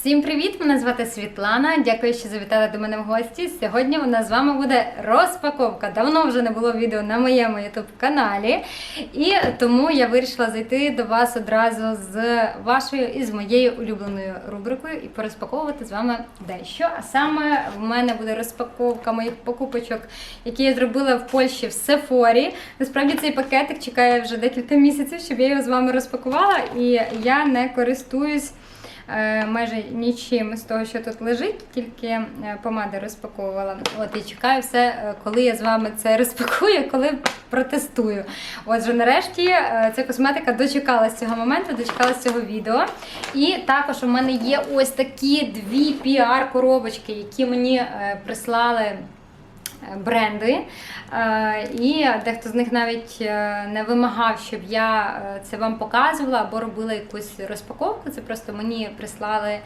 Всім привіт! Мене звати Світлана. Дякую, що завітали до мене в гості. Сьогодні у нас з вами буде розпаковка. Давно вже не було відео на моєму youtube каналі, і тому я вирішила зайти до вас одразу з вашою і з моєю улюбленою рубрикою і порозпаковувати з вами дещо. А саме в мене буде розпаковка моїх покупочок, які я зробила в Польщі в Сефорі. Насправді цей пакетик чекає вже декілька місяців, щоб я його з вами розпакувала, і я не користуюсь майже нічим з того, що тут лежить, тільки е, помади розпаковувала. От і чекаю все, е, коли я з вами це розпакую, коли протестую. Отже, нарешті е, ця косметика дочекалась цього моменту, дочекалась цього відео. І також у мене є ось такі дві піар-коробочки, які мені е, прислали. Бренди, Е, і дехто з них навіть е, не вимагав, щоб я е, це вам показувала або робила якусь розпаковку. Це просто мені прислали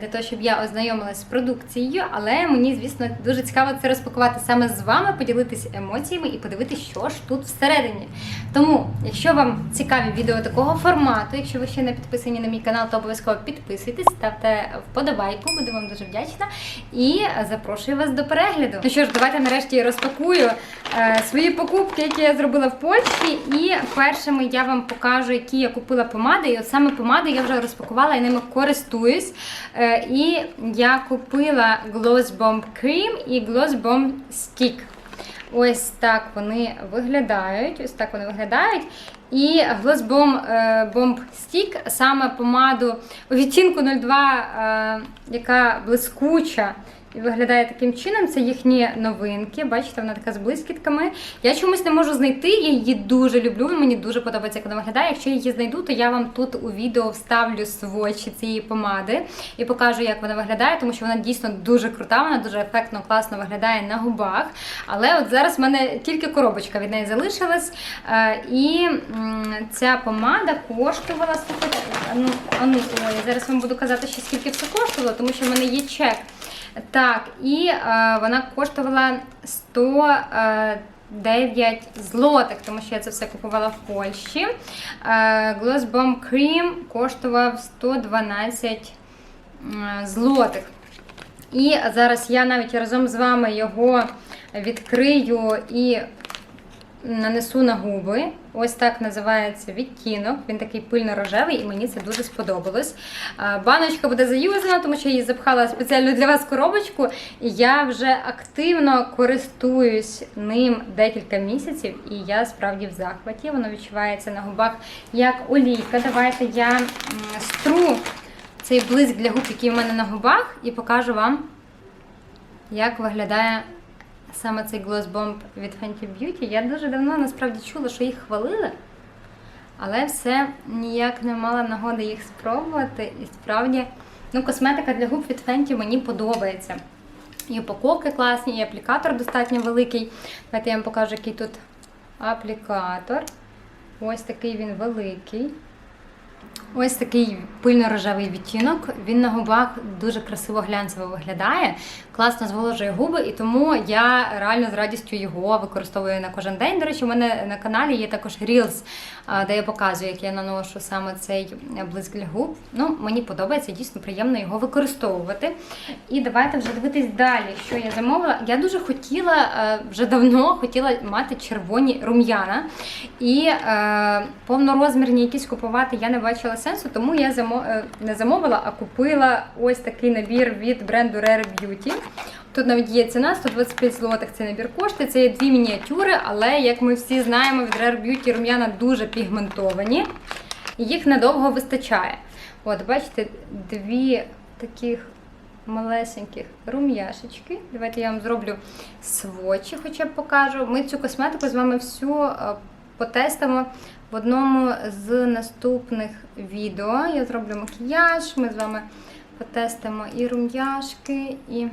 для того, щоб я ознайомилася з продукцією. Але мені, звісно, дуже цікаво це розпакувати саме з вами, поділитися емоціями і подивитися, що ж тут всередині. Тому, якщо вам цікаві відео такого формату, якщо ви ще не підписані на мій канал, то обов'язково підписуйтесь, ставте вподобайку, буду вам дуже вдячна. І запрошую вас до перегляду. Ну що ж, давайте нарешті розпакую е, свої покупки, які я зробила в Польщі. І першими я вам покажу, які я купила помади. І от саме помади я вже розпакувала і ними користуюсь. Е, і я купила Gloss Bomb Cream і Gloss Bomb Stick. Ось так вони виглядають. Ось так вони виглядають. І Gloss Bomb, е, Bomb Stick, саме помаду у відтінку 02, е, яка блискуча. І виглядає таким чином. Це їхні новинки. Бачите, вона така з блискітками. Я чомусь не можу знайти. Я її дуже люблю. Мені дуже подобається, як вона виглядає. Якщо я її знайду, то я вам тут у відео вставлю свочі цієї помади і покажу, як вона виглядає, тому що вона дійсно дуже крута, вона дуже ефектно, класно виглядає на губах. Але от зараз в мене тільки коробочка від неї залишилась. Е, І ця помада коштувала слухайте, ну, ну, ой, зараз вам буду казати, ще скільки все коштувало, тому що в мене є чек. Так, і е, вона коштувала 109 злотих, тому що я це все купувала в Польщі. Е, Gloss Bomb Cream коштував 112 м, злотих. І зараз я навіть разом з вами його відкрию і нанесу на губи. Ось так називається відтінок. Він такий пильно-рожевий, і мені це дуже сподобалось. Баночка буде заюзана, тому що я її запхала спеціально для вас коробочку. І я вже активно користуюсь ним декілька місяців, і я справді в захваті. Воно відчувається на губах як олійка. Давайте я стру цей блиск для губ, який в мене на губах, і покажу вам, як виглядає саме цей Gloss Bomb від Fenty Beauty. Я дуже давно насправді чула, що їх хвалили, але все ніяк не мала нагоди їх спробувати. І справді, ну, косметика для губ від Fenty мені подобається. І упаковки класні, і аплікатор достатньо великий. Давайте я вам покажу, який тут аплікатор. Ось такий він великий. Ось такий пильно-рожевий відтінок. Він на губах дуже красиво глянцево виглядає, класно зволожує губи, і тому я реально з радістю його використовую на кожен день. До речі, у мене на каналі є також Reels, де я показую, як я наношу саме цей блиск для губ. Ну, мені подобається, дійсно приємно його використовувати. І давайте вже дивитись далі, що я замовила. Я дуже хотіла е, вже давно хотіла мати червоні рум'яна. І е, повнорозмірні якісь купувати я не бачила сенсу, тому я е, не замовила, а купила ось такий набір від бренду Rare Beauty. Тут навіть є ціна 125 злотих цей набір коштує. Це є дві мініатюри, але як ми всі знаємо, від Rare Beauty рум'яна дуже пігментовані, їх недовго вистачає. От, бачите, дві таких малесеньких рум'яшечки. Давайте я вам зроблю свочі, хоча б покажу. Ми цю косметику з вами всю е, потестимо в одному з наступних відео. Я зроблю макіяж, ми з вами потестимо і рум'яшки, і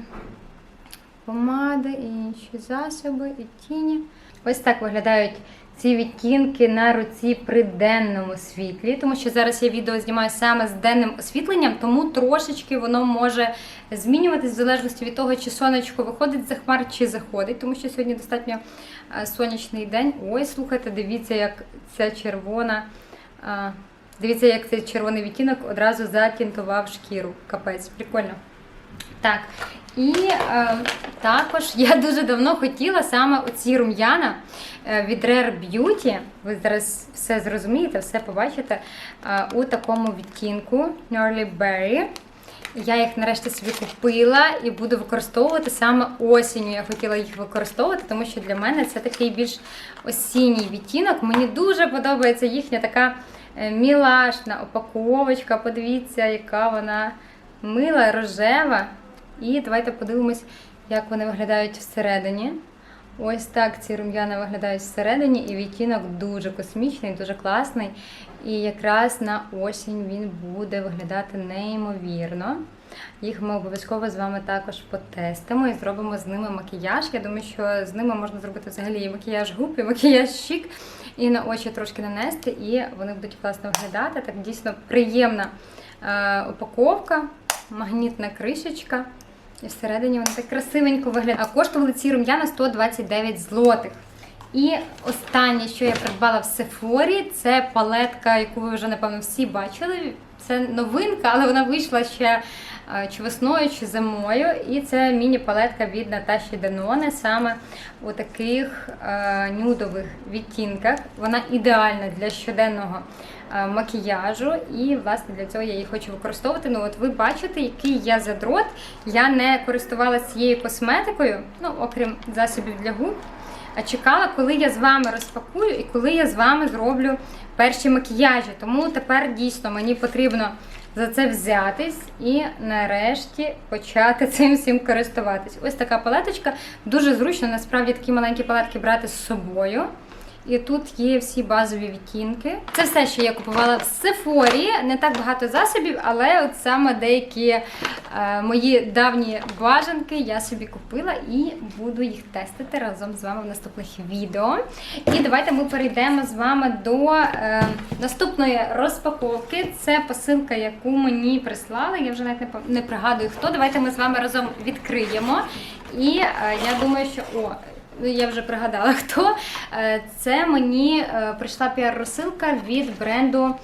помади, і інші засоби, і тіні. Ось так виглядають ці відтінки на руці при денному світлі, тому що зараз я відео знімаю саме з денним освітленням, тому трошечки воно може змінюватись в залежності від того, чи сонечко виходить за хмар, чи заходить, тому що сьогодні достатньо е, сонячний день. Ой, слухайте, дивіться, як ця червона. е, Дивіться, як цей червоний відтінок одразу затінтував шкіру. Капець, прикольно. Так, і е, також я дуже давно хотіла саме оці рум'яна е, від Rare Beauty. Ви зараз все зрозумієте, все побачите е, у такому відтінку Gnarly Berry. Я їх нарешті собі купила і буду використовувати саме осінню. Я хотіла їх використовувати, тому що для мене це такий більш осінній відтінок. Мені дуже подобається їхня така е, мілашна упаковочка. Подивіться, яка вона мила, рожева. І давайте подивимось, як вони виглядають всередині. Ось так ці рум'яна виглядають всередині, і відтінок дуже космічний, дуже класний. І якраз на осінь він буде виглядати неймовірно. Їх ми обов'язково з вами також потестимо і зробимо з ними макіяж. Я думаю, що з ними можна зробити взагалі і макіяж губ, і макіяж щік, і на очі трошки нанести, і вони будуть класно виглядати. Так дійсно приємна е, упаковка, магнітна кришечка. І всередині вони так красивенько виглядають. А коштували ці рум'яна 129 злотих. І останнє, що я придбала в Сефорі, це палетка, яку ви вже, напевно, всі бачили. Це новинка, але вона вийшла ще е, чи весною, чи зимою. І це міні-палетка від Наташі Деноне, саме у таких е, нюдових відтінках. Вона ідеальна для щоденного макіяжу, і власне для цього я її хочу використовувати. Ну, от ви бачите, який я задрот. Я не користувалася цією косметикою, ну окрім засобів для губ. А чекала, коли я з вами розпакую і коли я з вами зроблю перші макіяжі. Тому тепер дійсно мені потрібно за це взятись і нарешті почати цим всім користуватись. Ось така палеточка. Дуже зручно, насправді такі маленькі палетки брати з собою. І тут є всі базові відтінки. Це все, що я купувала в Сефорі. Не так багато засобів, але от саме деякі е, мої давні бажанки я собі купила і буду їх тестити разом з вами в наступних відео. І давайте ми перейдемо з вами до е, наступної розпаковки. Це посилка, яку мені прислали. Я вже навіть не, не пригадую хто. Давайте ми з вами разом відкриємо. І е, я думаю, що о. Ну, я вже пригадала хто. Е, Це мені е, прийшла піар-розсилка від бренду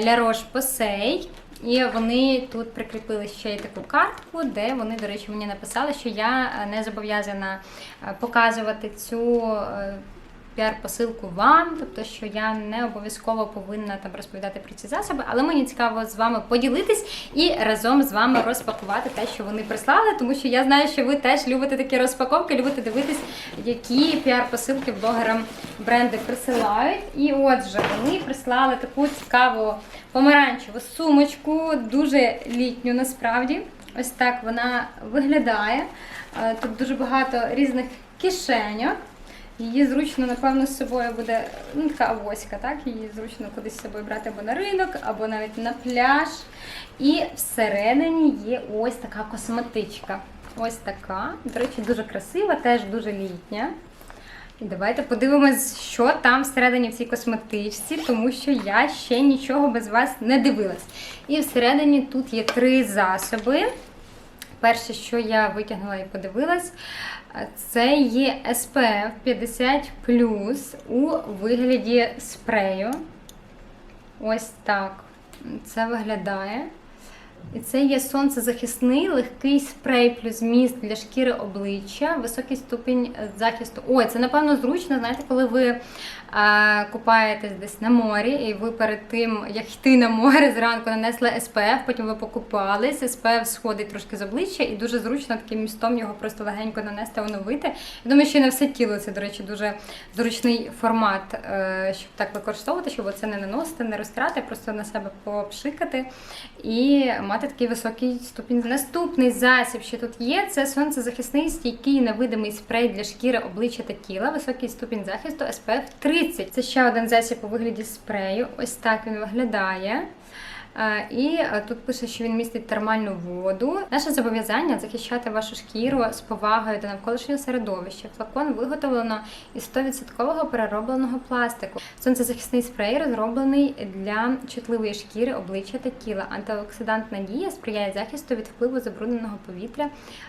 La Roche-Posay. І вони тут прикріпили ще й таку картку, де вони, до речі, мені написали, що я е, не зобов'язана показувати цю піар-посилку вам, тобто, що я не обов'язково повинна там розповідати про ці засоби, але мені цікаво з вами поділитись і разом з вами розпакувати те, що вони прислали, тому що я знаю, що ви теж любите такі розпаковки, любите дивитись, які піар-посилки блогерам бренди присилають. І отже, вони прислали таку цікаву помаранчеву сумочку, дуже літню насправді. Ось так вона виглядає. Е, Тут дуже багато різних кишеньок. Її зручно, напевно, з собою буде ну, така авоська, так? Її зручно кудись з собою брати або на ринок, або навіть на пляж. І всередині є ось така косметичка. Ось така. До речі, дуже красива, теж дуже літня. І давайте подивимось, що там всередині в цій косметичці, тому що я ще нічого без вас не дивилась. І всередині тут є три засоби. Перше, що я витягнула і подивилась, це є SPF 50 у вигляді спрею. Ось так це виглядає. І це є сонцезахисний легкий спрей плюс міст для шкіри обличчя, високий ступінь е, захисту. Ой, це напевно зручно, знаєте, коли ви а, купаєтесь десь на морі, і ви перед тим, як йти на море, зранку нанесли SPF, потім ви покупались, SPF сходить трошки з обличчя, і дуже зручно таким містом його просто легенько нанести, оновити. Я думаю, що і на все тіло це, до речі, дуже зручний формат, е, щоб так використовувати, щоб це не наносити, не розтирати, просто на себе попшикати і мати такий високий ступінь. Наступний засіб, що тут є, це сонцезахисний стійкий невидимий спрей для шкіри, обличчя та тіла, високий ступінь захисту SPF 30. Це ще один засіб у вигляді спрею. Ось так він виглядає. Е, І е, тут пише, що він містить термальну воду. Наше зобов'язання захищати вашу шкіру з повагою до навколишнього середовища. Флакон виготовлено із 100% переробленого пластику. Сонцезахисний спрей розроблений для чутливої шкіри, обличчя та тіла. Антиоксидантна дія сприяє захисту від впливу забрудненого повітря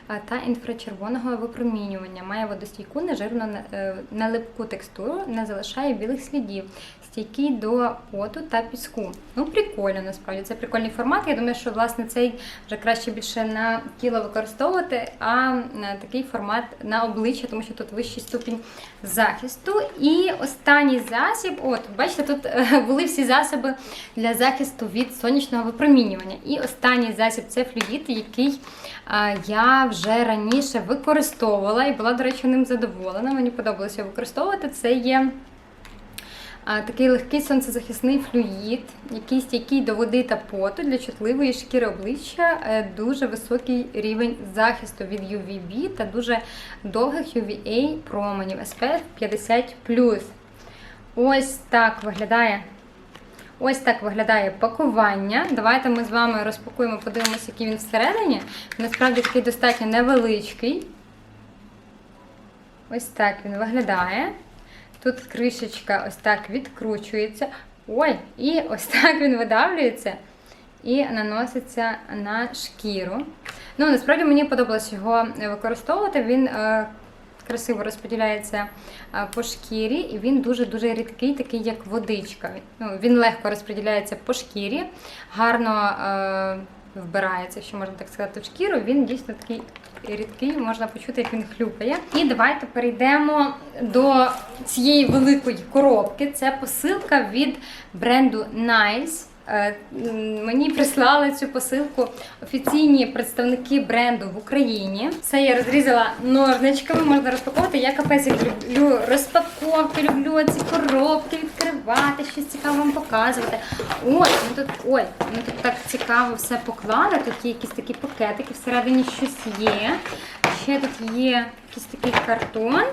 е, та інфрачервоного випромінювання. Має водостійку, нежирно е, налипку текстуру, не залишає білих слідів, стійкий до поту та піску. Ну, прикольно, насправді. Це прикольний формат. Я думаю, що власне цей вже краще більше на тіло використовувати, а на такий формат на обличчя, тому що тут вищий ступінь захисту. І останній засіб, от, бачите, тут е, були всі засоби для захисту від сонячного випромінювання. І останній засіб це флюїд, який я вже раніше використовувала і була, до речі, ним задоволена. Мені подобалося використовувати. Це є. Такий легкий сонцезахисний флюїд, який стійкий до води та поту для чутливої шкіри обличчя, е, дуже високий рівень захисту від UVB та дуже довгих UVA променів SPF 50. Ось так виглядає. Ось так виглядає пакування. Давайте ми з вами розпакуємо, подивимося, який він всередині. Насправді такий достатньо невеличкий. Ось так він виглядає. Тут кришечка ось так відкручується. Ой, і ось так він видавлюється і наноситься на шкіру. Ну, насправді мені подобалось його використовувати. Він е, красиво розподіляється е, по шкірі, і він дуже-дуже рідкий, такий як водичка. Ну, він легко розподіляється по шкірі, гарно е, вбирається, якщо можна так сказати, в шкіру. Він дійсно такий рідкий, можна почути, як він хлюпає. І давайте перейдемо до цієї великої коробки. Це посилка від бренду Nice. Е, Мені прислали цю посилку офіційні представники бренду в Україні. Це я розрізала ножничками, можна розпаковувати. Я капець як люблю розпаковки, люблю ці коробки відкривати, щось цікаве вам показувати. Ой, ну тут ой, ну тут так цікаво все поклали. Тут є якісь такі пакетики, всередині щось є. Ще тут є якийсь такий картон.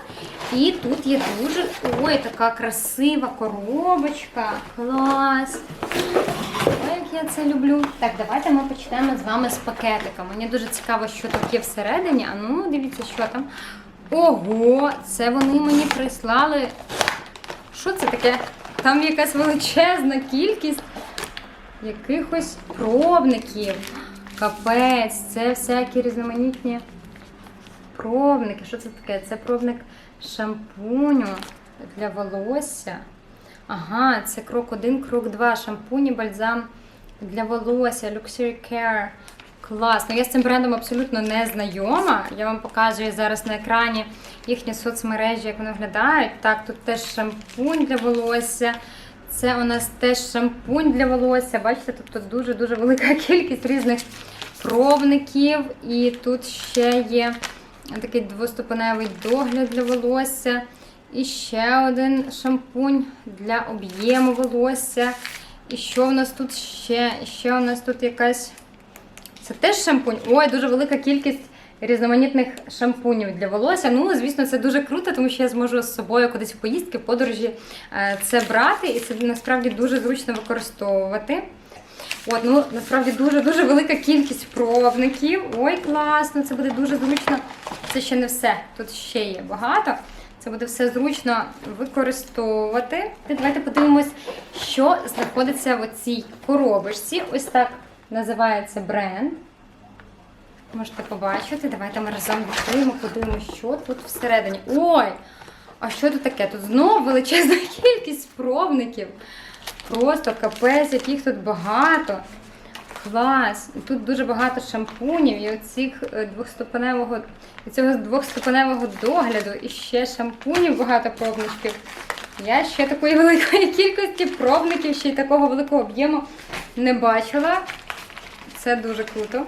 І тут є дуже ой, така красива коробочка. Клас! Ой, як я це люблю. Так, давайте ми почнемо з вами з пакетика. Мені дуже цікаво, що є всередині. А ну, дивіться, що там. Ого, це вони мені прислали. Що це таке? Там якась величезна кількість якихось пробників. Капець, це всякі різноманітні пробники. Що це таке? Це пробник шампуню для волосся. Ага, це крок 1, крок 2. Шампунь і бальзам для волосся, Luxury Care. Класно. Я з цим брендом абсолютно не знайома. Я вам показую зараз на екрані їхні соцмережі, як вони виглядають. Так, тут теж шампунь для волосся. Це у нас теж шампунь для волосся. Бачите, тут дуже-дуже велика кількість різних пробників. І тут ще є такий двоступеневий догляд для волосся. І ще один шампунь для об'єму волосся. І що в нас тут ще? Ще у нас тут якась. Це теж шампунь. Ой, дуже велика кількість різноманітних шампунів для волосся. Ну, звісно, це дуже круто, тому що я зможу з собою кудись в поїздки, в подорожі е, це брати, і це насправді дуже зручно використовувати. От, ну насправді дуже-дуже велика кількість пробників. Ой, класно, це буде дуже зручно. Це ще не все. Тут ще є багато. Це буде все зручно використовувати. Давайте подивимось, що знаходиться в цій коробочці. Ось так називається бренд. Можете побачити. Давайте ми разом відкриємо, подивимося, що тут всередині. Ой! А що тут таке? Тут знову величезна кількість пробників. Просто капець, яких тут багато. Клас! Тут дуже багато шампунів і оцих е, двохступеневого, цього двохступеневого догляду. І ще шампунів багато пробничків. Я ще такої великої кількості пробників, ще й такого великого об'єму не бачила. Це дуже круто.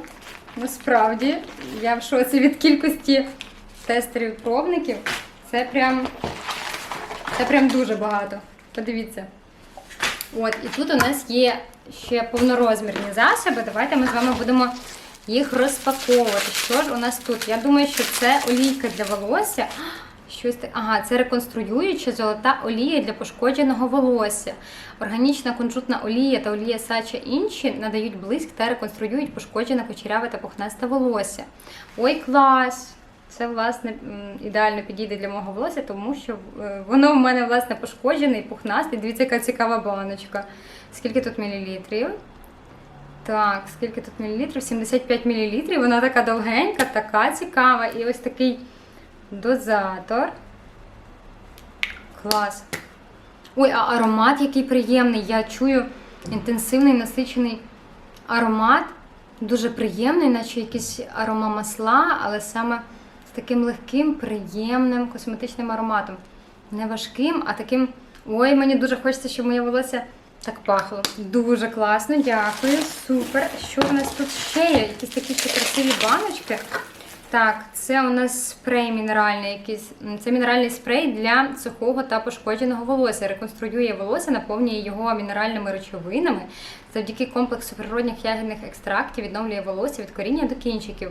Насправді, я в шоці від кількості тестерів пробників. Це прям, це прям дуже багато. Подивіться. От, і тут у нас є ще повнорозмірні засоби. Давайте ми з вами будемо їх розпаковувати. Що ж у нас тут? Я думаю, що це олійка для волосся. Щось. Ага, це реконструююча золота олія для пошкодженого волосся. Органічна кунжутна олія та олія сача інші надають блиск та реконструюють пошкоджене кучеряве та пухнасте волосся. Ой, клас! Це, власне, ідеально підійде для мого волосся, тому що е, воно в мене, власне, пошкоджене і пухнасте. Дивіться, яка цікава баночка. Скільки тут мілілітрів? Так, скільки тут мілілітрів? 75 мілілітрів. Вона така довгенька, така цікава. І ось такий дозатор. Клас. Ой, а аромат який приємний. Я чую інтенсивний насичений аромат. Дуже приємний, наче якийсь арома масла, але саме таким легким, приємним косметичним ароматом. Не важким, а таким. Ой, мені дуже хочеться, щоб моє волосся так пахло. Дуже класно, дякую. Супер. Що у нас тут ще є? Якісь такі ще красиві баночки. Так, це у нас спрей мінеральний якийсь. Це мінеральний спрей для сухого та пошкодженого волосся. Реконструює волосся, наповнює його мінеральними речовинами. Завдяки комплексу природних ягідних екстрактів відновлює волосся від коріння до кінчиків.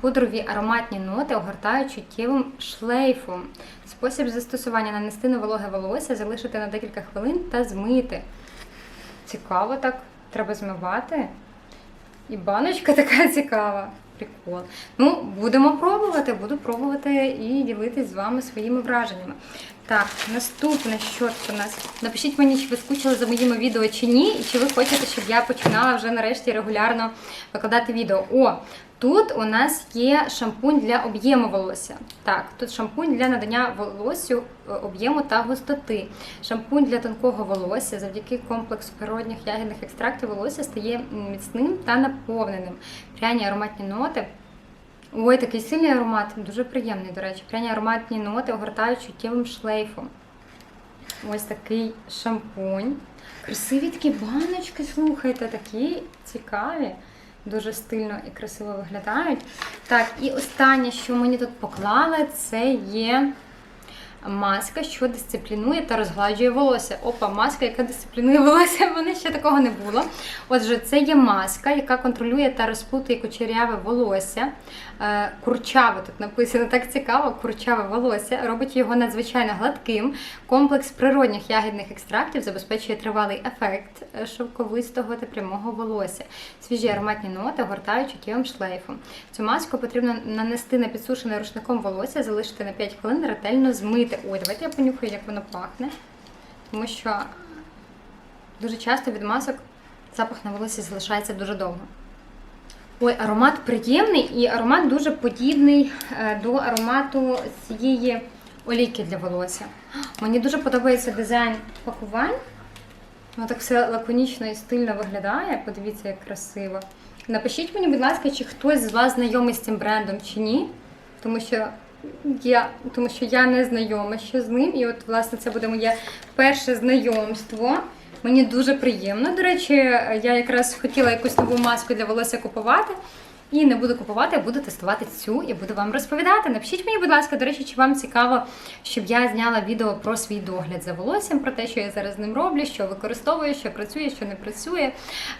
Пудрові ароматні ноти огортають чуттєвим шлейфом. Спосіб застосування нанести на вологе волосся, залишити на декілька хвилин та змити. Цікаво так. Треба змивати. І баночка така цікава. Прикол. Ну, будемо пробувати, буду пробувати і ділитись з вами своїми враженнями. Так, наступне, що у нас? Напишіть мені, чи ви скучили за моїми відео чи ні, і чи ви хочете, щоб я починала вже нарешті регулярно викладати відео. О, тут у нас є шампунь для об'єму волосся. Так, тут шампунь для надання волоссю е, об'єму та густоти. Шампунь для тонкого волосся завдяки комплексу природних ягідних екстрактів волосся стає міцним та наповненим. Пряні ароматні ноти. Ой, такий сильний аромат, дуже приємний, до речі. Пряні ароматні ноти огортають чуттєвим шлейфом. Ось такий шампунь. Красиві такі баночки, слухайте, такі цікаві. Дуже стильно і красиво виглядають. Так, і останнє, що мені тут поклали, це є маска, що дисциплінує та розгладжує волосся. Опа, маска, яка дисциплінує волосся, в мене ще такого не було. Отже, це є маска, яка контролює та розплутує кучеряве волосся. Е, Курчаве тут написано так цікаво, курчаве волосся, робить його надзвичайно гладким. Комплекс природних ягідних екстрактів забезпечує тривалий ефект е, шовковистого та прямого волосся. Свіжі ароматні ноти огортають чуттєвим шлейфом. Цю маску потрібно нанести на підсушене рушником волосся, залишити на 5 хвилин, ретельно змити. Ой, давайте я понюхаю, як воно пахне. Тому що дуже часто від масок запах на волосі залишається дуже довго. Ой, аромат приємний і аромат дуже подібний е, до аромату цієї олійки для волосся. Мені дуже подобається дизайн пакувань. Воно так все лаконічно і стильно виглядає. Подивіться, як красиво. Напишіть мені, будь ласка, чи хтось з вас знайомий з цим брендом чи ні. Тому що я, тому що я не знайома ще з ним. І от, власне, це буде моє перше знайомство. Мені дуже приємно. До речі, я якраз хотіла якусь нову маску для волосся купувати. І не буду купувати, а буду тестувати цю і буду вам розповідати. Напишіть мені, будь ласка, до речі, чи вам цікаво, щоб я зняла відео про свій догляд за волоссям, про те, що я зараз ним роблю, що використовую, що працює, що не працює.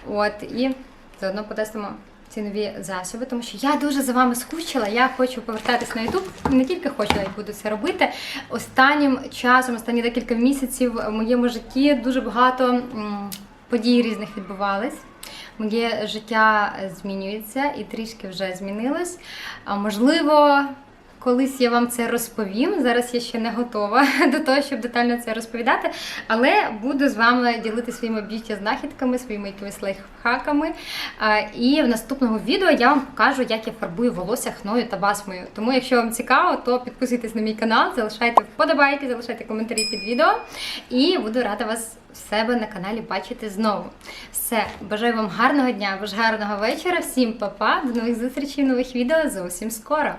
От і заодно потестимо ці нові засоби, тому що я дуже за вами скучила. Я хочу повертатись на Ютуб. Не тільки хочу, а й буду це робити. Останнім часом, останні декілька місяців в моєму житті дуже багато подій різних відбувались. Моє життя змінюється і трішки вже змінилось. Можливо, колись я вам це розповім. Зараз я ще не готова до того, щоб детально це розповідати. Але буду з вами ділити своїми б'юті знахідками, своїми якимись лайфхаками. І в наступному відео я вам покажу, як я фарбую волосся хною та басмою. Тому, якщо вам цікаво, то підписуйтесь на мій канал, залишайте вподобайки, залишайте коментарі під відео. І буду рада вас в себе на каналі бачити знову. Все, бажаю вам гарного дня, гарного вечора. Всім па-па, до нових зустрічей, нових відео зовсім скоро.